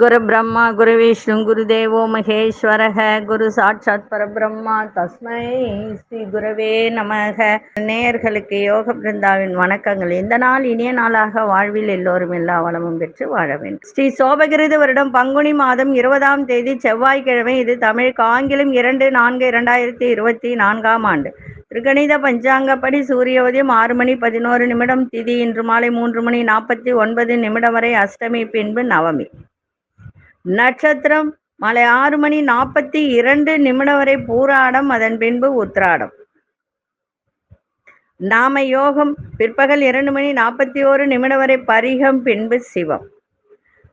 குரு பிரம்மா குரு விஷ்ணு குரு தேவோ மகேஸ்வரக. குரு சாட்சாத் பரபிரம்மா தஸ்மை ஸ்ரீ குருவே நமக. நேயர்களுக்கு யோக பிருந்தாவின் வணக்கங்கள். இந்த நாள் இனிய நாளாக வாழ்வில் எல்லோரும் எல்லா வளமும் பெற்று வாழ வேண்டும். ஸ்ரீ சோபகிருது வருடம் பங்குனி மாதம் இருபதாம் தேதி செவ்வாய்க்கிழமை. இது தமிழுக்கு ஆங்கிலம் இரண்டு நான்கு இரண்டாயிரத்தி இருபத்தி நான்காம் ஆண்டு. திருக்கணித பஞ்சாங்கப்படி சூரிய உதயம் ஆறு மணி பதினோரு நிமிடம் திதி இன்று மாலை மூன்று மணி நாற்பத்தி ஒன்பது நிமிடம் வரை அஷ்டமி பின்பு நவமி. நட்சத்திரம் மாலை ஆறு மணி நாற்பத்தி இரண்டு நிமிடம் வரை பூராடம் அதன் பின்பு உத்ராடம் நாம யோகம் பிற்பகல் இரண்டு மணி நாற்பத்தி ஓரு நிமிடம் வரை பரிகம் பின்பு சிவம்.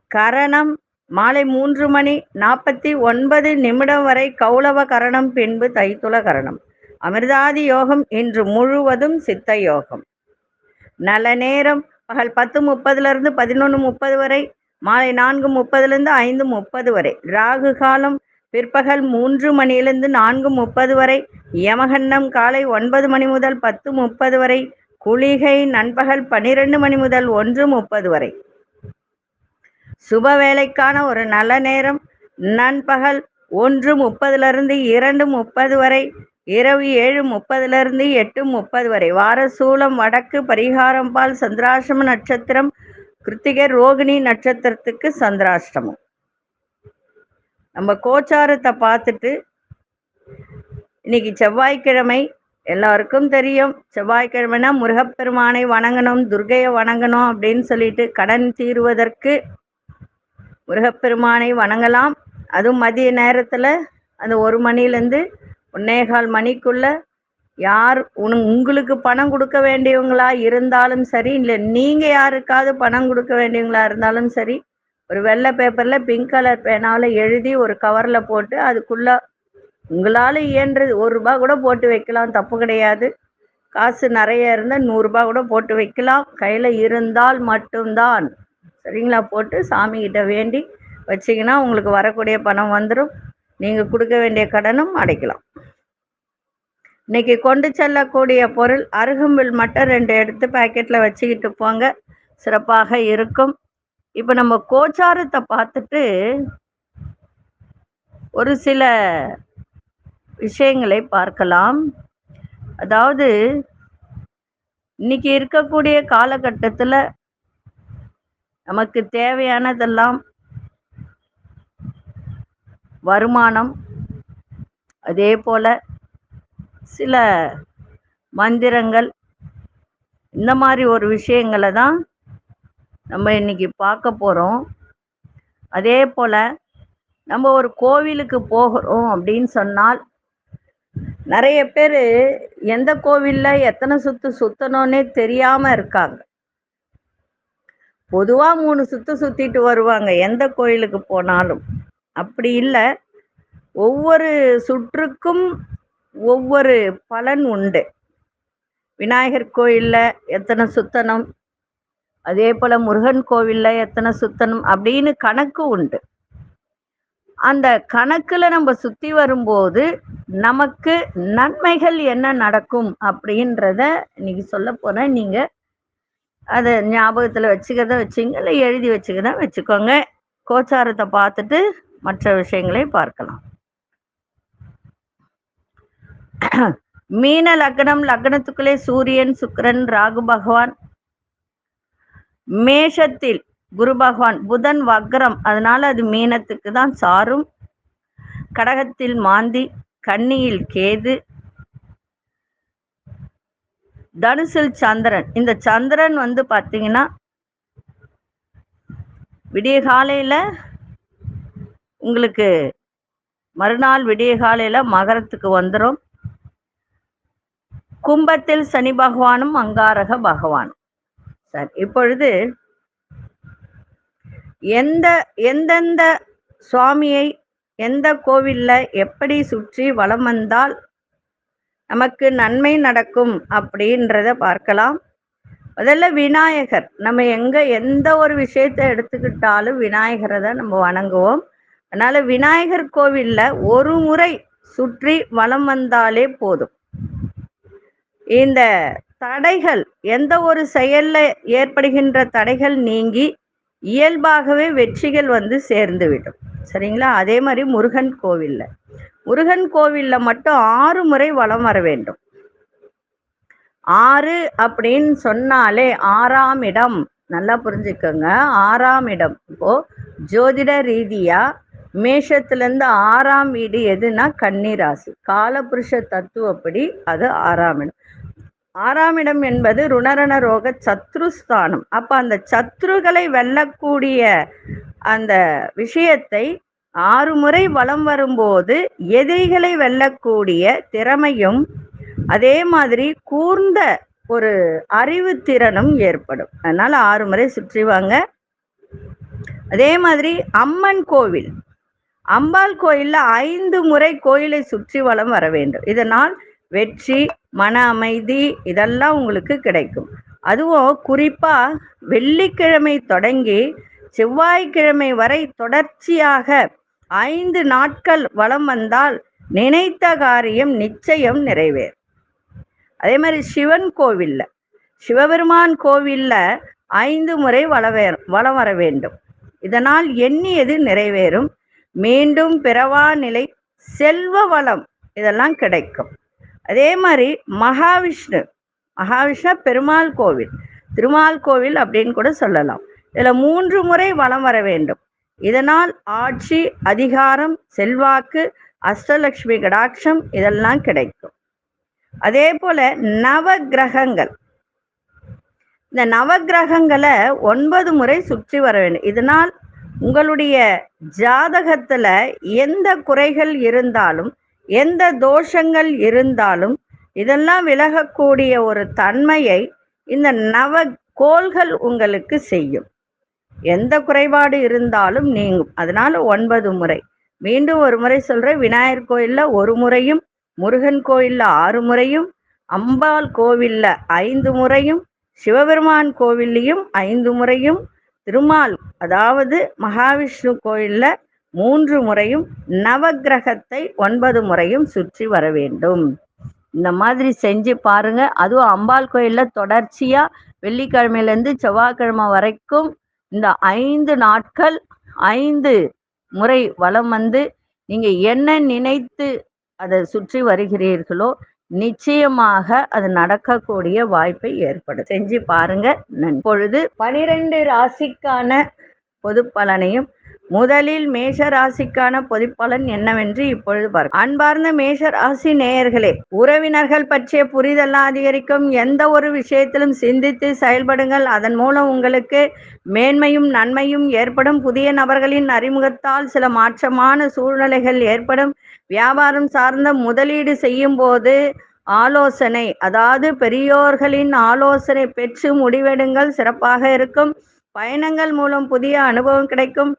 கரணம் மாலை மூன்று மணி நாற்பத்தி ஒன்பது நிமிடம் வரை கௌளவ கரணம் பின்பு தைத்துள கரணம். அமிர்தாதி யோகம் இன்று முழுவதும் சித்த யோகம். நல்ல நேரம் பகல் பத்து முப்பதுல இருந்து பதினொன்று முப்பது வரை மாலை நான்கு முப்பதுலேருந்து ஐந்து முப்பது வரை ராகு காலம் பிற்பகல் மூன்று மணியிலிருந்து நான்கு முப்பது வரை யமகண்டம் காலை ஒன்பது மணி முதல் பத்து முப்பது வரை குளிகை நண்பகல் பனிரெண்டு மணி முதல் ஒன்று முப்பது வரை. சுப வேலைக்கான ஒரு நல்ல நேரம் நண்பகல் ஒன்று முப்பதுலேருந்து இரண்டு முப்பது வரை இரவு ஏழு முப்பதுலேருந்து எட்டு முப்பது வரை. வாரசூலம் வடக்கு பரிகாரம்பால் சந்திராசிரம நட்சத்திரம் கிருத்திகை ரோகிணி நட்சத்திரத்துக்கு சந்திராஷ்டமம். நம்ம கோச்சாரத்தை பார்த்துட்டு இன்னைக்கு செவ்வாய்க்கிழமை எல்லாருக்கும் தெரியும். செவ்வாய்க்கிழமைனா முருகப்பெருமானை வணங்கணும் துர்கையை வணங்கணும் அப்படின்னு சொல்லிட்டு கடன் தீருவதற்கு முருகப்பெருமானை வணங்கலாம். அதுவும் மதிய நேரத்தில் அந்த ஒரு மணிலேருந்து ஒன்னேகால் மணிக்குள்ள யார் உன் உங்களுக்கு பணம் கொடுக்க வேண்டியவங்களா இருந்தாலும் சரி இல்லை நீங்கள் யாருக்காவது பணம் கொடுக்க வேண்டியவங்களா இருந்தாலும் சரி ஒரு வெள்ளை பேப்பரில் பிங்க் கலர் பேனாவில் எழுதி ஒரு கவரில் போட்டு அதுக்குள்ள உங்களால் இயன்றது ஒரு ரூபா கூட போட்டு வைக்கலாம் தப்பு கிடையாது. காசு நிறைய இருந்தால் நூறுரூபா கூட போட்டு வைக்கலாம். கையில் இருந்தால் மட்டும்தான். சரிங்களா? போட்டு சாமிகிட்ட வேண்டி வச்சிங்கன்னா உங்களுக்கு வரக்கூடிய பணம் வந்துடும் நீங்கள் கொடுக்க வேண்டிய கடனும் அடைக்கலாம். இன்னைக்கு கொண்டு செல்லக்கூடிய பொருள் அருகம்பில் மட்டும் ரெண்டு எடுத்து பாக்கெட்டில் வச்சுக்கிட்டு போங்க. சிறப்பாக இருக்கும். இப்போ நம்ம கோச்சாரத்தை பார்த்துட்டு ஒரு சில விஷயங்களை பார்க்கலாம். அதாவது இன்னைக்கு இருக்கக்கூடிய காலகட்டத்தில் நமக்கு தேவையானதெல்லாம் வருமானம் அதே போல் சில மந்திரங்கள் இந்த மாதிரி ஒரு விஷயங்களை தான் நம்ம இன்னைக்கு பார்க்க போகிறோம் அதே போல் நம்ம ஒரு கோவிலுக்கு போகிறோம் அப்படின்னு சொன்னால் நிறைய பேர் எந்த கோவிலில் எத்தனை சுற்று சுற்றணும்னே தெரியாமல் இருக்காங்க. பொதுவாக மூணு சுற்று சுற்றிட்டு வருவாங்க எந்த கோயிலுக்கு போனாலும். அப்படி இல்லை ஒவ்வொரு சுற்றுக்கும் ஒவ்வொரு பலன் உண்டு. விநாயகர் கோயிலில் எத்தனை சுத்தணும்? அதே போல் முருகன் கோவிலில் எத்தனை சுத்தனம் அப்படின்னு கணக்கு உண்டு. அந்த கணக்கில் நம்ம சுற்றி வரும்போது நமக்கு நன்மைகள் என்ன நடக்கும் அப்படின்றத இன்னைக்கு சொல்ல போகிறேன் நீங்கள் அதை ஞாபகத்தில் வச்சுக்கதான் வச்சுங்க இல்லை எழுதி வச்சுக்கதான் வச்சுக்கோங்க. கோச்சாரத்தை பார்த்துட்டு மற்ற விஷயங்களை பார்க்கலாம். மீன லக்னம் லக்னத்துக்குள்ளே சூரியன் சுக்கரன் ராகு பகவான். மேஷத்தில் குரு பகவான் புதன் வக்ரம். அதனால அது மீனத்துக்கு தான் சாரும். கடகத்தில் மாந்தி கன்னியில் கேது. தனுசில் சந்திரன். இந்த சந்திரன் வந்து பார்த்தீங்கன்னா விடிய காலையில் உங்களுக்கு மறுநாள் விடிய காலையில் மகரத்துக்கு வந்துடும் கும்பத்தில் சனி பகவானும் அங்காரக பகவானும். சரி இப்பொழுது எந்த எந்தெந்த சுவாமியை எந்த கோவில்ல எப்படி சுற்றி வலம் வந்தால் நமக்கு நன்மை நடக்கும் அப்படின்றத பார்க்கலாம். முதல்ல விநாயகர். நம்ம எங்க எந்த ஒரு விஷயத்தை எடுத்துக்கிட்டாலும் விநாயகரை தான் நம்ம வணங்குவோம். அதனால விநாயகர் கோவில்ல ஒரு முறை சுற்றி வலம் வந்தாலே போதும். இந்த தடைகள் எந்த ஒரு செயல்ல ஏற்படுகின்ற தடைகள் நீங்கி இயல்பாகவே வெற்றிகள் வந்து சேர்ந்து விடும் சரிங்களா? அதே மாதிரி முருகன் கோவில்ல. முருகன் கோவில்ல மட்டும் ஆறு முறை வலம் வர வேண்டும். ஆறு அப்படின்னு சொன்னாலே ஆறாம் இடம். நல்லா புரிஞ்சுக்கோங்க. ஆறாம் இடம். இப்போ ஜோதிட ரீதியா மேஷத்துலேருந்து ஆறாம் வீடு எதுனா கன்னிராசி. காலபுருஷ தத்துவப்படி அது ஆறாம் இடம். ஆறாம் இடம் என்பது ருணரண ரோக சத்ருஸ்தானம். அப்ப அந்த சத்ருகளை வெல்லக்கூடிய அந்த விஷயத்தை ஆறு முறை வளம் வரும்போது எதிரிகளை வெல்லக்கூடிய திறமையும் அதே மாதிரி கூர்ந்த ஒரு அறிவு திறனும் ஏற்படும். அதனால ஆறு முறை சுற்றி வாங்க. அதே மாதிரி அம்மன் கோவில். அம்பாள் கோயில்ல ஐந்து முறை கோயிலை சுற்றி வளம் வர வேண்டும். இதனால் வெற்றி மன அமைதி இதெல்லாம் உங்களுக்கு கிடைக்கும். அதுவும் குறிப்பா வெள்ளிக்கிழமை தொடங்கி செவ்வாய்க்கிழமை வரை தொடர்ச்சியாக ஐந்து நாட்கள் வலம் வந்தால் நினைத்த காரியம் நிச்சயம் நிறைவேறும். அதே மாதிரி சிவன் கோவில்ல சிவபெருமான் கோவில்ல ஐந்து முறை வளவே வலம் வர வேண்டும். இதனால் எண்ணியது நிறைவேறும். மீண்டும் பிறவா நிலை செல்வ வளம் இதெல்லாம் கிடைக்கும். அதே மாதிரி மகாவிஷ்ணு மகாவிஷ்ணு பெருமாள் கோவில். திருமால் கோவில் அப்படின்னு கூட சொல்லலாம். இதுல மூன்று முறை வலம் வர வேண்டும். இதனால் ஆட்சி அதிகாரம் செல்வாக்கு அஷ்டலட்சுமி கடாட்சம் இதெல்லாம் கிடைக்கும். அதே போல நவ கிரகங்கள் இந்த நவகிரகங்களை ஒன்பது முறை சுற்றி வர வேண்டும். இதனால் உங்களுடைய ஜாதகத்துல எந்த குறைகள் இருந்தாலும் எந்த தோஷங்கள் இருந்தாலும் இதெல்லாம் விலகக்கூடிய ஒரு தன்மையை இந்த நவ கோள்கள் உங்களுக்கு செய்யும். எந்த குறைபாடு இருந்தாலும் நீங்கும். அதனால ஒன்பது முறை. மீண்டும் ஒரு முறை சொல்றேன். விநாயகர் கோயில்ல ஒரு முறையும் முருகன் கோயில்ல ஆறு முறையும் அம்பாள் கோவில்ல ஐந்து முறையும் சிவபெருமான் கோவில்லையும் ஐந்து முறையும் திருமால் அதாவது மகாவிஷ்ணு கோயில்ல மூன்று முறையும் நவக்கிரகத்தை ஒன்பது முறையும் சுற்றி வர வேண்டும். இந்த மாதிரி செஞ்சு பாருங்க. அதுவும் அம்பாள் கோயில்ல தொடர்ச்சியா வெள்ளிக்கிழமையிலேருந்து செவ்வாய்க்கிழமை வரைக்கும் இந்த ஐந்து நாட்கள் ஐந்து முறை வளம் வந்து நீங்க என்ன நினைத்து அதை சுற்றி வருகிறீர்களோ நிச்சயமாக அது நடக்கக்கூடிய வாய்ப்பை ஏற்படும். செஞ்சு பாருங்க. பொழுது பனிரெண்டு ராசிக்கான பொது பலனையும் முதலில் மேஷ ராசிக்கான பொதுப்பலன் என்னவென்று இப்பொழுது பார்க்க அன்பார்ந்த மேஷ ராசி நேயர்களே உறவினர்கள் பற்றிய புரிதெல்லாம் அதிகரிக்கும். எந்த ஒரு விஷயத்திலும் சிந்தித்து செயல்படுங்கள். அதன் மூலம் உங்களுக்கு மேன்மையும் நன்மையும் ஏற்படும். புதிய நபர்களின் அறிமுகத்தால் சில மாற்றமான சூழ்நிலைகள் ஏற்படும். வியாபாரம் சார்ந்த முதலீடு செய்யும் போது ஆலோசனை அதாவது பெரியோர்களின் ஆலோசனை பெற்று முடிவெடுங்கள். சிறப்பாக இருக்கும். பயணங்கள் மூலம் புதிய அனுபவம் கிடைக்கும்.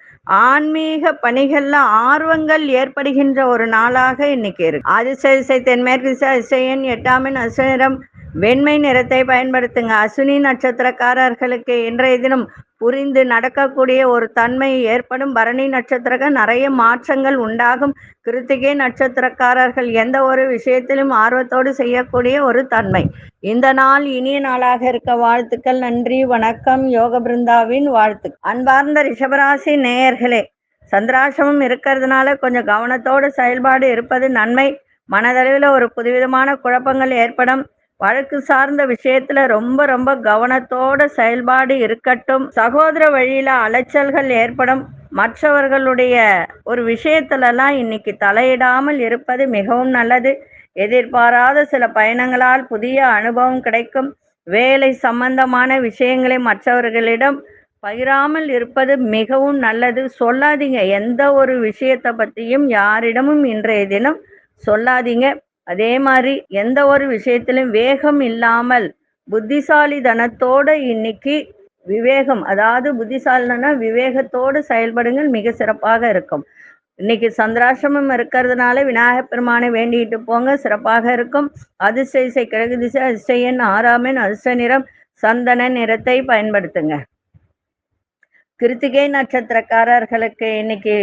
ஆன்மீக பணிகள்ல ஆர்வங்கள் ஏற்படுகின்ற ஒரு நாளாக இன்னைக்கு இருக்கு. ஆதிசை தென்மேற்கு திசை அதிசயன் எட்டாமின் அசுநிறம் வெண்மை நிறத்தை பயன்படுத்துங்க. அசுனி நட்சத்திரக்காரர்களுக்கு இன்றைய தினம் புரிந்து நடக்கக்கூடிய ஒரு தன்மை ஏற்படும். பரணி நட்சத்திரக்க நிறைய மாற்றங்கள் உண்டாகும். கிருத்திகை நட்சத்திரக்காரர்கள் எந்த ஒரு விஷயத்திலும் ஆர்வத்தோடு செய்யக்கூடிய ஒரு தன்மை. இந்த நாள் இனிய நாளாக இருக்க வாழ்த்துக்கள் நன்றி வணக்கம். யோக பிருந்தாவின் வாழ்த்து அன்பார்ந்த ரிஷபராசி நேயர்களே சந்திராசிரமம் இருக்கிறதுனால கொஞ்சம் கவனத்தோடு செயல்பாடு இருப்பது நன்மை. மனதளவில் ஒரு புதுவிதமான குழப்பங்கள் ஏற்படும். வழக்கு சார்ந்த விஷயத்துல ரொம்ப ரொம்ப கவனத்தோட செயல்பாடு இருக்கட்டும். சகோதர வழியில அலைச்சல்கள் ஏற்படும். மற்றவர்களுடைய ஒரு விஷயத்துலலாம் இன்னைக்கு தலையிடாமல் இருப்பது மிகவும் நல்லது. எதிர்பாராத சில பயணங்களால் புதிய அனுபவம் கிடைக்கும். வேலை சம்பந்தமான விஷயங்களை மற்றவர்களிடம் பகிராமல் இருப்பது மிகவும் நல்லது. சொல்லாதீங்க. எந்த ஒரு விஷயத்தை பற்றியும் யாரிடமும் இன்றைய தினம் சொல்லாதீங்க. அதே மாதிரி எந்த ஒரு விஷயத்திலும் வேகம் இல்லாமல் புத்திசாலிதனத்தோட இன்னைக்கு விவேகம் அதாவது புத்திசாலினா விவேகத்தோடு செயல்படுங்கள் மிக சிறப்பாக இருக்கும். இன்னைக்கு சந்திராசிரமம் இருக்கிறதுனால விநாயகப் பெருமானை வேண்டிட்டு போங்க சிறப்பாக இருக்கும். அதிசய கிழக்கு திசை அதிசயன் ஆறாமின் அதிர்ஷ்ட நிறம் சந்தன நிறத்தை பயன்படுத்துங்க. கிருத்திகை நட்சத்திரக்காரர்களுக்கு இன்னைக்கு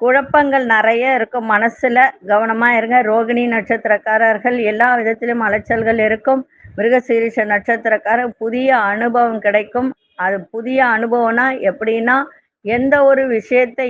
குழப்பங்கள் நிறைய இருக்கும். மனசுல கவனமா இருங்க. ரோகிணி நட்சத்திரக்காரர்கள் எல்லா விதத்திலும் அலைச்சல்கள் இருக்கும். மிருகசீரிஷ நட்சத்திரக்காரர் புதிய அனுபவம் கிடைக்கும். அது புதிய அனுபவம்னா எப்படின்னா எந்த ஒரு விஷயத்தை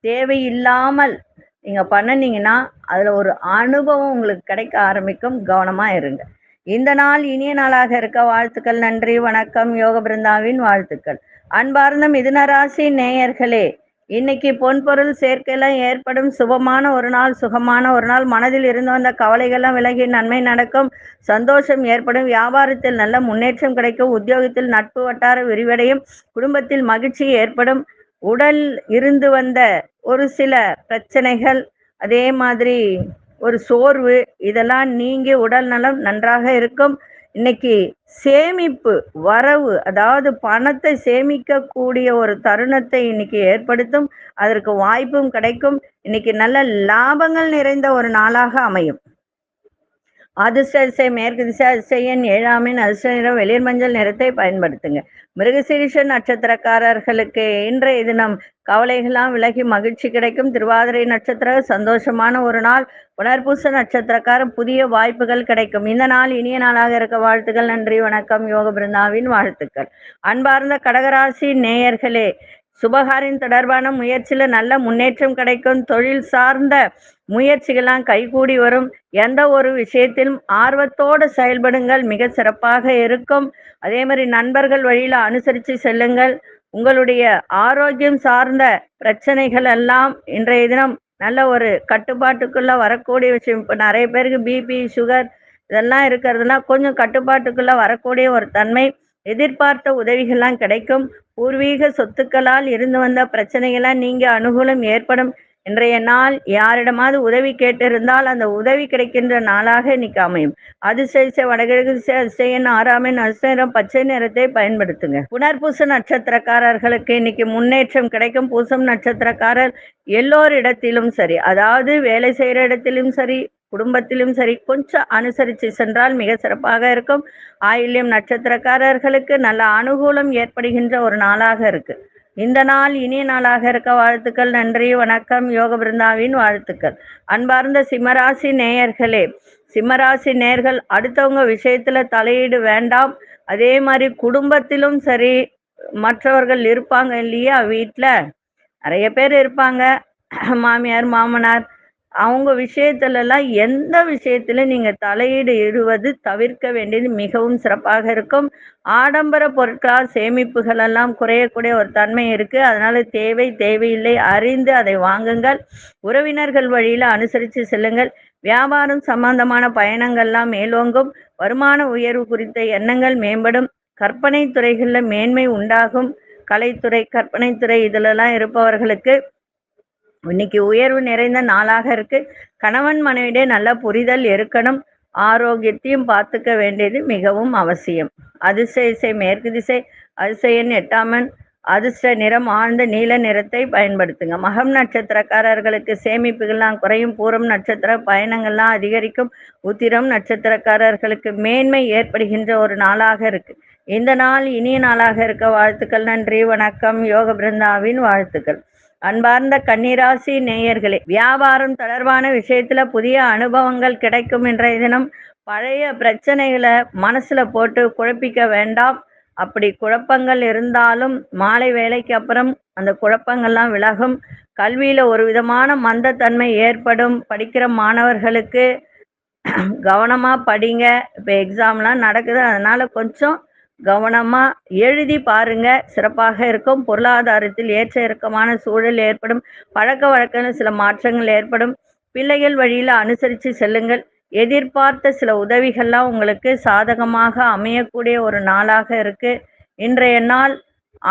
தேவையில்லாமல் நீங்கள் பண்ணினீங்கன்னா அதில் ஒரு அனுபவம் உங்களுக்கு கிடைக்க ஆரம்பிக்கும். கவனமாக இருங்க. இந்த நாள் இனிய நாளாக இருக்க. வாழ்த்துக்கள் நன்றி வணக்கம். யோக பிருந்தாவின் வாழ்த்துக்கள். அன்பார்ந்த மிதுன ராசி நேயர்களே இன்னைக்கு பொன்பொருள் சேர்க்கையெல்லாம் ஏற்படும். சுபமான ஒரு நாள் சுகமான ஒரு நாள். மனதில் இருந்து வந்த கவலைகள்லாம் விலகி நன்மை நடக்கும். சந்தோஷம் ஏற்படும். வியாபாரத்தில் நல்ல முன்னேற்றம் கிடைக்கும். உத்தியோகத்தில் நட்பு வட்டார விரிவடையும். குடும்பத்தில் மகிழ்ச்சி ஏற்படும். உடல் இருந்து வந்த ஒரு சில பிரச்சனைகள் அதே மாதிரி ஒரு சோர்வு இதெல்லாம் நீங்கி உடல் நலம் நன்றாக இருக்கும். இன்னைக்கு சேமிப்பு வரவு அதாவது பணத்தை சேமிக்கக்கூடிய ஒரு தருணத்தை இன்னைக்கு ஏற்படுத்தும். அதற்கு வாய்ப்பும் கிடைக்கும். இன்னைக்கு நல்ல லாபங்கள் நிறைந்த ஒரு நாளாக அமையும். அதிர்ஷ்ட திசை மேற்கு திசை அதிசயன் ஏழாமின் அதிர்ஷ்ட நிறம் வெளிர் மஞ்சள் நிறத்தை பயன்படுத்துங்க. மிருகசீரிஷ நட்சத்திரக்காரர்களுக்கு இன்றைய தினம் கவலைகளாம் விலகி மகிழ்ச்சி கிடைக்கும். திருவாதிரை நட்சத்திர சந்தோஷமான ஒரு நாள். புனர்பூச நட்சத்திரக்காரர் புதிய வாய்ப்புகள் கிடைக்கும். இந்த நாள் இனிய நாளாக இருக்க வாழ்த்துக்கள் நன்றி வணக்கம். யோக பிருந்தாவின் வாழ்த்துக்கள். அன்பார்ந்த கடகராசி நேயர்களே சுபகாரின் தொடர்பான முயற்சியில் நல்ல முன்னேற்றம் கிடைக்கும். தொழில் சார்ந்த முயற்சிகளாம் கைகூடி வரும். எந்த ஒரு விஷயத்திலும் ஆர்வத்தோடு செயல்படுங்கள். மிக சிறப்பாக இருக்கும். அதே மாதிரி நண்பர்கள் வழியில் அனுசரித்து செல்லுங்கள். உங்களுடைய ஆரோக்கியம் சார்ந்த பிரச்சனைகள் எல்லாம் இன்றைய தினம் நல்ல ஒரு கட்டுப்பாட்டுக்குள்ள வரக்கூடிய விஷயம். இப்போ நிறைய பேருக்கு பிபி சுகர் இதெல்லாம் இருக்கிறதுனா கொஞ்சம் கட்டுப்பாட்டுக்குள்ள வரக்கூடிய ஒரு தன்மை. எதிர்பார்த்த உதவிகள்லாம் கிடைக்கும். பூர்வீக சொத்துக்களால் இருந்து வந்த பிரச்சனைகள்லாம் நீங்க அனுகூலம் ஏற்படும். இன்றைய நாள் யாரிடமாவது உதவி கேட்டிருந்தால் அந்த உதவி கிடைக்கின்ற நாளாக இன்னைக்கு அமையும். அதிசய வடகிழக்கு திசை அதிசயன் ஆறாமின் அதிசயம் பச்சை நிறத்தை பயன்படுத்துங்க. புனர்பூச நட்சத்திரக்காரர்களுக்கு இன்னைக்கு முன்னேற்றம் கிடைக்கும். பூசம் நட்சத்திரக்காரர் எல்லோரிடத்திலும் சரி அதாவது வேலை செய்கிற இடத்திலும் சரி குடும்பத்திலும் சரி கொஞ்சம் அனுசரித்து சென்றால் மிக சிறப்பாக இருக்கும். ஆயில்யம் நட்சத்திரக்காரர்களுக்கு நல்ல அனுகூலம் ஏற்படுகின்ற ஒரு நாளாக இருக்குது இந்த நாள் இனிய நாளாக இருக்க வாழ்த்துக்கள் நன்றி வணக்கம் யோக பிருந்தாவின் வாழ்த்துக்கள். அன்பார்ந்த சிம்மராசி நேயர்களே சிம்மராசி நேர்கள் அடுத்தவங்க விஷயத்துல தலையீடு வேண்டாம். அதே மாதிரி குடும்பத்திலும் சரி மற்றவர்கள் இருப்பாங்க இல்லையா வீட்டில் நிறைய பேர் இருப்பாங்க. மாமியார் மாமனார் அவங்க விஷயத்துலலாம் எந்த விஷயத்துல நீங்க தலையீடு இடுவது தவிர்க்க வேண்டியது மிகவும் சிறப்பாக இருக்கும். ஆடம்பர பொருட்களால் சேமிப்புகள் எல்லாம் குறையக்கூடிய ஒரு தன்மை இருக்கு. அதனால தேவை தேவையில்லை. அறிந்து அதை வாங்குங்கள். உறவினர்கள் வழியில அனுசரித்து செல்லுங்கள். வியாபாரம் சம்பந்தமான பயணங்கள்லாம் மேலோங்கும். வருமான உயர்வு குறித்த எண்ணங்கள் மேம்படும். கற்பனை துறைகளில் மேன்மை உண்டாகும். கலைத்துறை கற்பனைத்துறை இதிலெல்லாம் இருப்பவர்களுக்கு இன்னைக்கு உயர்வு நிறைந்த நாளாக இருக்கு. கணவன் மனைவிடையே நல்ல புரிதல் இருக்கணும். ஆரோக்கியத்தையும் பார்த்துக்க வேண்டியது மிகவும் அவசியம். அதிர்ஷ்ட இசை மேற்கு திசை அதிசயன் எட்டாமன் அதிர்ஷ்ட நிறம் ஆழ்ந்த நீல நிறத்தை பயன்படுத்துங்க. மகம் நட்சத்திரக்காரர்களுக்கு சேமிப்புகள்லாம் குறையும். பூரம் நட்சத்திர பயணங்கள்லாம் அதிகரிக்கும். உத்திரம் நட்சத்திரக்காரர்களுக்கு மேன்மை ஏற்படுகின்ற ஒரு நாளாக இருக்கு. இந்த நாள் இனிய நாளாக இருக்க வாழ்த்துக்கள். நன்றி வணக்கம். யோக பிருந்தாவின் வாழ்த்துக்கள். அன்பார்ந்த கன்னிராசி நேயர்களே வியாபாரம் தொடர்பான விஷயத்துல புதிய அனுபவங்கள் கிடைக்கும் இன்றைய தினம். பழைய பிரச்சனைகளை மனசுல போட்டு குழப்பிக்க வேண்டாம். அப்படி குழப்பங்கள் இருந்தாலும் மாலை வேலைக்கு அப்புறம் அந்த குழப்பங்கள்லாம் விலகும். கல்வியில ஒரு விதமான மந்தத்தன்மை ஏற்படும். படிக்கிற மாணவர்களுக்கு கவனமா படிங்க. இப்போ எக்ஸாம்லாம் நடக்குது. அதனால கொஞ்சம் கவனமா எழுதி பாருங்க. சிறப்பாக இருக்கும். பொருளாதாரத்தில் ஏற்ற இறக்கமான சூழல் ஏற்படும். பழக்க வழக்கங்கள் சில மாற்றங்கள் ஏற்படும். பிள்ளைகள் வழியில் அனுசரித்து செல்லுங்கள். எதிர்பார்த்த சில உதவிகள்லாம் உங்களுக்கு சாதகமாக அமையக்கூடிய ஒரு நாளாக இருக்கு. இன்றைய நாள்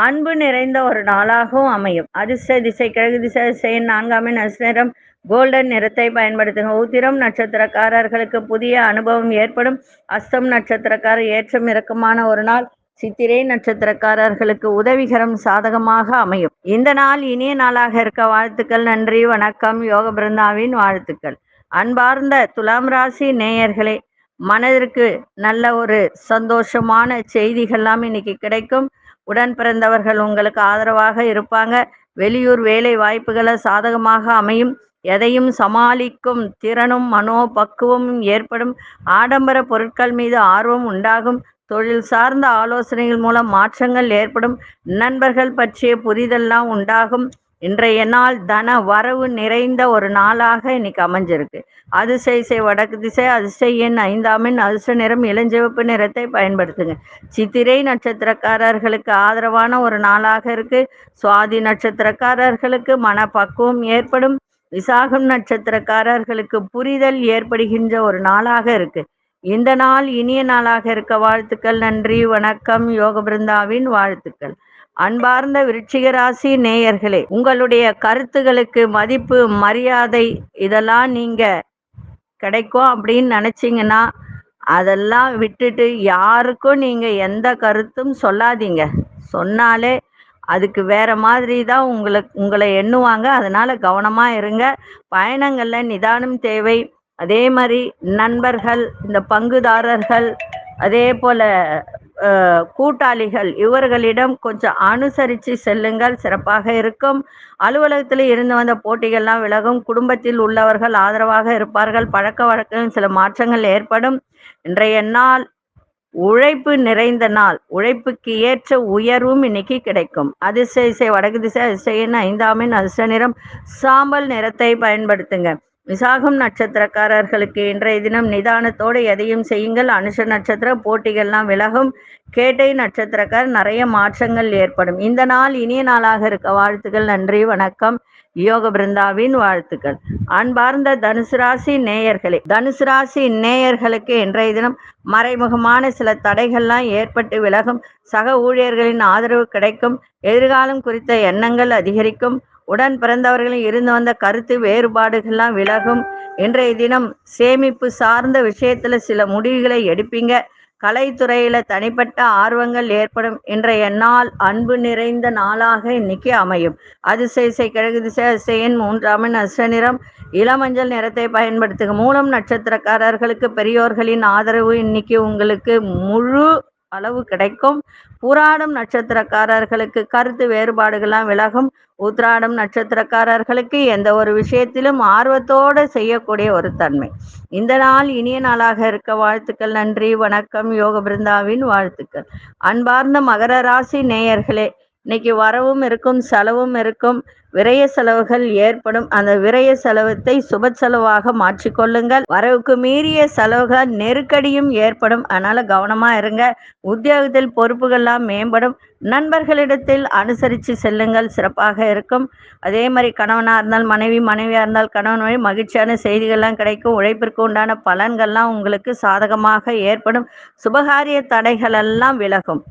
அன்பு நிறைந்த ஒரு நாளாகவும் அமையும். அதிர்ஷ்ட திசை கிழக்கு திசை திசையின் நான்காமின் அதிர்ஷ்டம் கோல்டன் நிறத்தை பயன்படுத்துங்க. உத்திரம் நட்சத்திரக்காரர்களுக்கு புதிய அனுபவம் ஏற்படும். அஸ்தம் நட்சத்திரக்காரர் ஏற்றம் இறக்கமான ஒரு நாள். சித்திரை நட்சத்திரக்காரர்களுக்கு உதவிகரம் சாதகமாக அமையும். இந்த நாள் இனிய நாளாக இருக்க வாழ்த்துக்கள் நன்றி வணக்கம் யோக பிருந்தாவின் வாழ்த்துக்கள். அன்பார்ந்த துலாம் ராசி நேயர்களே மனதிற்கு நல்ல ஒரு சந்தோஷமான செய்திகள்லாம் இன்னைக்கு கிடைக்கும். உடன் பிறந்தவர்கள் உங்களுக்கு ஆதரவாக இருப்பாங்க. வெளியூர் வேலை வாய்ப்புகளை சாதகமாக அமையும். எதையும் சமாளிக்கும் திறனும் மனோபக்குவமும் ஏற்படும் ஆடம்பர பொருட்கள் மீது ஆர்வம் உண்டாகும். தொழில் சார்ந்த ஆலோசனைகள் மூலம் மாற்றங்கள் ஏற்படும். நண்பர்கள் பற்றிய புரிதல்லாம் உண்டாகும். இன்றைய நாள் தன வரவு நிறைந்த ஒரு நாளாக இன்னைக்கு அமைஞ்சிருக்கு. அதிசய செய் வடக்கு திசை அதிசய எண் ஐந்தாம் எண் அதிர்ஷ்ட நிறம் இளஞ்சிவப்பு நிறத்தை பயன்படுத்துங்க. சித்திரை நட்சத்திரக்காரர்களுக்கு ஆதரவான ஒரு நாளாக இருக்கு. சுவாதி நட்சத்திரக்காரர்களுக்கு மனப்பக்குவம் ஏற்படும். விசாகம் நட்சத்திரக்காரர்களுக்கு புரிதல் ஏற்படுகின்ற ஒரு நாளாக இருக்கு. இந்த நாள் இனிய நாளாக இருக்க வாழ்த்துக்கள் நன்றி வணக்கம் யோக பிருந்தாவின் வாழ்த்துக்கள். அன்பார்ந்த விருச்சிகராசி நேயர்களே உங்களுடைய கருத்துகளுக்கு மதிப்பு மரியாதை இதெல்லாம் நீங்க கிடைக்கும் அப்படின்னு நினைச்சீங்கன்னா அதெல்லாம் விட்டுட்டு யாருக்கும் நீங்க எந்த கருத்தும் சொல்லாதீங்க. சொன்னாலே அதுக்கு வேற மாதிரி தான் உங்களை உங்களை எண்ணுவாங்க. அதனால கவனமா இருங்க. பயணங்கள்ல நிதானம் தேவை. அதே மாதிரி நண்பர்கள் இந்த பங்குதாரர்கள் அதே போல கூட்டாளிகள் இவர்களிடம் கொஞ்சம் அனுசரித்து செல்லுங்கள். சிறப்பாக இருக்கும். அலுவலகத்தில் இருந்து வந்த போட்டிகள்லாம் விலகும். குடும்பத்தில் உள்ளவர்கள் ஆதரவாக இருப்பார்கள். பழக்க வழக்கங்களில் சில மாற்றங்கள் ஏற்படும். இன்றைய நாள் உழைப்பு நிறைந்த நாள் உழைப்புக்கு ஏற்ற உயர்வும் இன்னைக்கு கிடைக்கும். அதிர்ஷ்ட இசை வடக்கு திசை அதிசயன் ஐந்தாமின் அதிர்ஷ்ட நிறம் சாம்பல் நிறத்தை பயன்படுத்துங்க. விசாகம் நட்சத்திரக்காரர்களுக்கு இன்றைய தினம் நிதானத்தோடு எதையும் செய்யுங்கள். அனுஷ நட்சத்திர போட்டிகள்லாம் விலகும். கேட்டை நட்சத்திரக்கார் நிறைய மாற்றங்கள் ஏற்படும். இந்த நாள் இனிய நாளாக இருக்க வாழ்த்துக்கள் நன்றி வணக்கம். யோக பிருந்தாவின் வாழ்த்துக்கள். அன்பார்ந்த தனுசு ராசி நேயர்களே தனுசு ராசி நேயர்களுக்கு இன்றைய தினம் மறைமுகமான சில தடைகள்லாம் ஏற்பட்டு விலகும். சக ஊழியர்களின் ஆதரவு கிடைக்கும். எதிர்காலம் குறித்த எண்ணங்கள் அதிகரிக்கும். உடன் பிறந்தவர்களில் இருந்து வந்த கருத்து வேறுபாடுகள்லாம் விலகும். இன்றைய தினம் சேமிப்பு சார்ந்த விஷயத்துல சில முடிவுகளை எடுப்பீங்க. கலைத்துறையில தனிப்பட்ட ஆர்வங்கள் ஏற்படும் இன்றைய நாள் அன்பு நிறைந்த நாளாக இன்னைக்கு அமையும். அதிசய இசை கிழக்கு திசை அதிசயன் மூன்றாமின் அச நிறம் இளமஞ்சள் நிறத்தை பயன்படுத்துக. மூலம் நட்சத்திரக்காரர்களுக்கு பெரியோர்களின் ஆதரவு இன்னைக்கு உங்களுக்கு முழு அளவு கிடைக்கும். பூராடம் நட்சத்திரக்காரர்களுக்கு கருத்து வேறுபாடுகள்லாம் விலகும். உத்ராடம் நட்சத்திரக்காரர்களுக்கு எந்த ஒரு விஷயத்திலும் ஆர்வத்தோடு செய்யக்கூடிய ஒரு தன்மை. இந்த நாள் இனிய நாளாக இருக்க வாழ்த்துக்கள் நன்றி வணக்கம். யோக பிருந்தாவின் வாழ்த்துக்கள். அன்பார்ந்த மகர ராசி நேயர்களே இன்னைக்கு வரவும் இருக்கும் செலவும் இருக்கும். விரய செலவுகள் ஏற்படும். அந்த விரய செலவத்தை சுப செலவாக மாற்றிக்கொள்ளுங்கள் வரவுக்கு மீறிய செலவுகள் நெருக்கடியும் ஏற்படும். அதனால கவனமா இருங்க. உத்தியோகத்தில் பொறுப்புகள்லாம் மேம்படும். நண்பர்களிடத்தில் அனுசரித்து செல்லுங்கள். சிறப்பாக இருக்கும். அதே மாதிரி கணவனாக இருந்தால் மனைவி மனைவியாக இருந்தால் கணவன் வழி மகிழ்ச்சியான செய்திகள்லாம் கிடைக்கும். உழைப்பிற்கு உண்டான பலன்கள்லாம் உங்களுக்கு சாதகமாக ஏற்படும். சுபகாரிய தடைகளெல்லாம் விலகும்.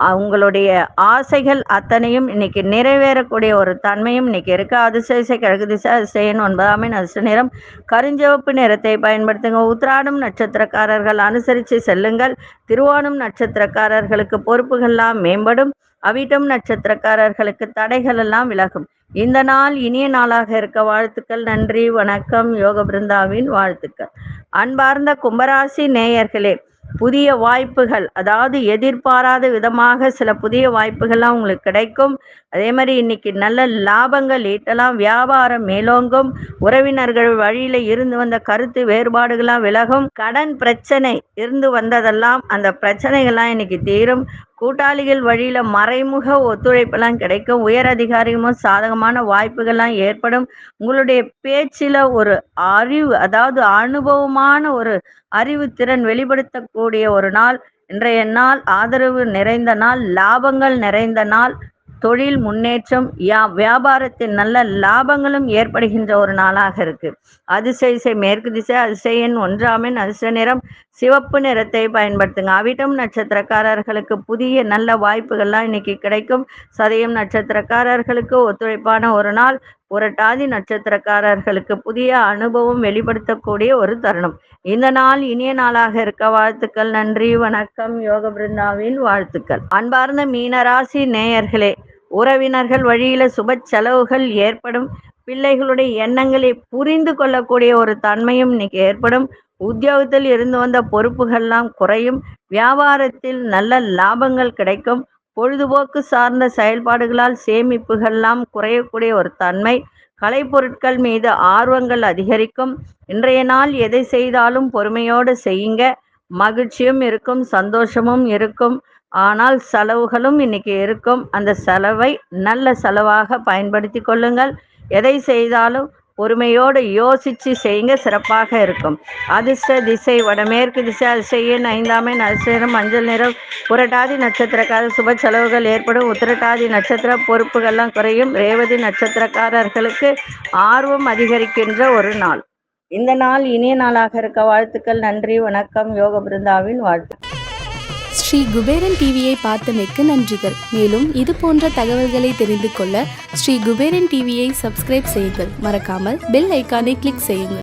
உங்களுடைய ஆசைகள் அத்தனையும் இன்னைக்கு நிறைவேறக்கூடிய ஒரு தன்மையும் இன்னைக்கு இருக்கு. அதிசயசை கிழக்கு திசை அதிசயன் ஒன்பதாம் எண் அதிர்ஷ்ட நிறம். கருஞ்சிவப்பு நிறத்தை பயன்படுத்துங்க. உத்ராடம் நட்சத்திரக்காரர்கள் அனுசரித்து செல்லுங்கள். திருவோணம் நட்சத்திரக்காரர்களுக்கு பொறுப்புகள்லாம் மேம்படும். அவிட்டம் நட்சத்திரக்காரர்களுக்கு தடைகள் எல்லாம் விலகும். இந்த நாள் இனிய நாளாக இருக்க வாழ்த்துக்கள். நன்றி வணக்கம். யோக பிருந்தாவின் வாழ்த்துக்கள். அன்பார்ந்த கும்பராசி நேயர்களே புதிய வாய்ப்புகள் அதாவது எதிர்பாராத விதமாக சில புதிய வாய்ப்புகள்லாம் உங்களுக்கு கிடைக்கும். அதே மாதிரி இன்னைக்கு நல்ல லாபங்கள் ஈட்டலாம் வியாபாரம் மேலோங்கும் உறவினர்கள் வழியில இருந்து வந்த கருத்து வேறுபாடுகள்லாம் விலகும். கடன் பிரச்சனை இருந்து வந்ததெல்லாம் அந்த பிரச்சனைகள்லாம் இன்னைக்கு தீரும். கூட்டாளிகள் வழியில மறைமுக ஒத்துழைப்பெல்லாம் கிடைக்கும். உயர் அதிகாரிகளும் சாதகமான வாய்ப்புகள்லாம் ஏற்படும். உங்களுடைய பேச்சில ஒரு அறிவு அதாவது அனுபவமான ஒரு அறிவு திறன் வெளிப்படுத்தக்கூடிய ஒரு நாள். இன்றைய நாள் ஆதரவு நிறைந்த நாள் லாபங்கள் நிறைந்த நாள். தொழில் முன்னேற்றம் யா வியாபாரத்தில் நல்ல லாபங்களும் ஏற்படுகின்ற ஒரு நாளாக இருக்கு. அதிசய மேற்கு திசை அதிசயன் ஒன்றாமின் அதிர்ஷ்ட நிறம். சிவப்பு நிறத்தை பயன்படுத்துங்க. அவிட்டம் நட்சத்திரக்காரர்களுக்கு புதிய நல்ல வாய்ப்புகள்லாம் இன்னைக்கு கிடைக்கும். சதயம் நட்சத்திரக்காரர்களுக்கு ஒத்துழைப்பான ஒரு நாள். புரட்டாதி நட்சத்திரக்காரர்களுக்கு புதிய அனுபவம் வெளிப்படுத்தக்கூடிய ஒரு தருணம். இந்த நாள் இனிய நாளாக இருக்க வாழ்த்துக்கள். நன்றி வணக்கம். யோக பிருந்தாவின் வாழ்த்துக்கள். அன்பார்ந்த மீனராசி நேயர்களே உறவினர்கள் வழியில சுப செலவுகள் ஏற்படும். பிள்ளைகளுடைய எண்ணங்களை புரிந்து கொள்ளக்கூடிய ஒரு தன்மையும் இன்னைக்கு ஏற்படும். உத்தியோகத்தில் இருந்து வந்த பொறுப்புகள்லாம் குறையும். வியாபாரத்தில் நல்ல லாபங்கள் கிடைக்கும். பொழுதுபோக்கு சார்ந்த செயல்பாடுகளால் சேமிப்புகள்லாம் குறையக்கூடிய ஒரு தன்மை. கலைப்பொருட்கள் மீது ஆர்வங்கள் அதிகரிக்கும். இன்றைய நாள் எதை செய்தாலும் பொறுமையோடு செய்யுங்க. மகிழ்ச்சியும் இருக்கும் சந்தோஷமும் இருக்கும். ஆனால் செலவுகளும் இன்னைக்கு இருக்கும். அந்த செலவை நல்ல செலவாக பயன்படுத்தி கொள்ளுங்கள். எதை செய்தாலும் பொறுமையோடு யோசித்து செய்யுங்க சிறப்பாக இருக்கும். அதிர்ஷ்ட திசை வடமேற்கு திசை அதிசயின் ஐந்தாமை நட்சத்திரம் மஞ்சள் நிறம் புரட்டாதி நட்சத்திரக்கார சுப செலவுகள் ஏற்படும் உத்திரட்டாதி நட்சத்திர பொறுப்புகள்லாம் குறையும் ரேவதி நட்சத்திரக்காரர்களுக்கு ஆர்வம் அதிகரிக்கின்ற ஒரு நாள். இந்த நாள் இனிய நாளாக இருக்க வாழ்த்துக்கள் நன்றி வணக்கம் யோக பிருந்தாவின் வாழ்த்து. ஸ்ரீ குபேரன் டிவியை பார்த்தமைக்கு நன்றிகள். மேலும் இது போன்ற தகவல்களை தெரிந்து கொள்ள ஸ்ரீ குபேரன் டிவியை சப்ஸ்கிரைப் செய்யுங்கள். மறக்காமல் பெல் ஐக்கானை கிளிக் செய்யுங்கள்.